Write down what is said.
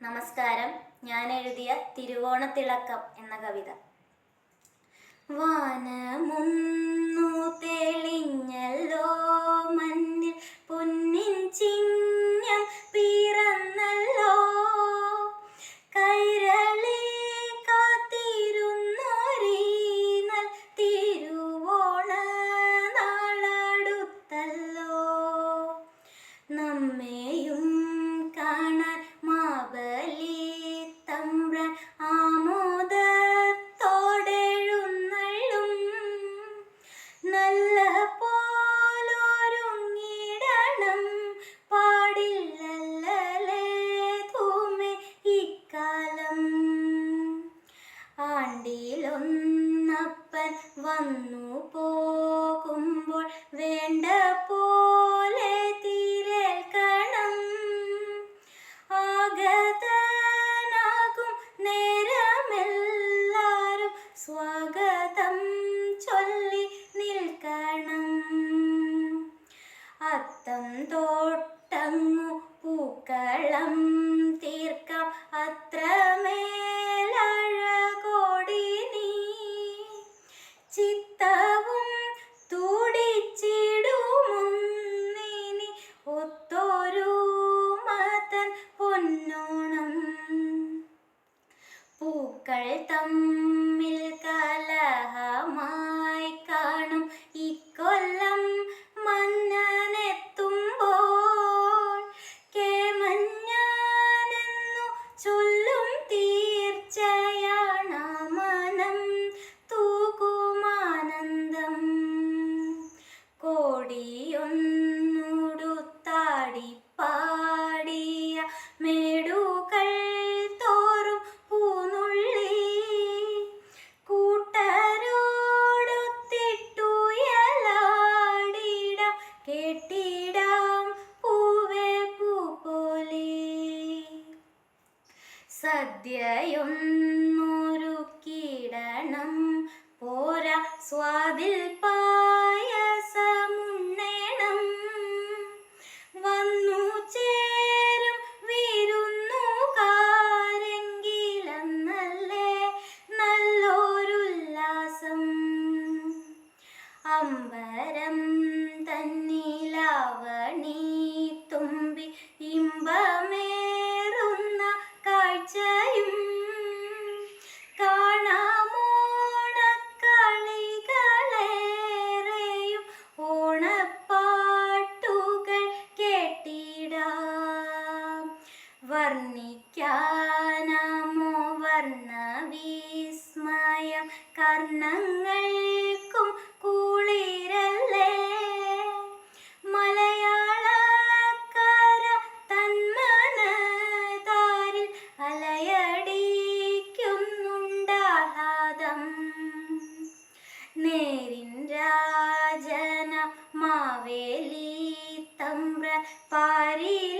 നമസ്കാരം. ഞാൻ എഴുതിയ തിരുവോണത്തിളക്കം എന്ന കവിത. വാനമും വന്നു പോകുമ്പോൾ വേണ്ട പോലെ തീരേൽക്കണം ആഗതനാകും നേരമെല്ലാരും സ്വാഗതം ചൊല്ലി നിൽക്കണം. അത്തം തോട്ടങ്ങു പൂക്കളം ചിത്തവും തുടിച്ചിടുമുന്നിനി ഒത്തൊരു മതൻ പൊന്നോണം. പൂക്കൾ തമ്മ സദ്യയൊന്നുരുക്കിടണം. பாரில்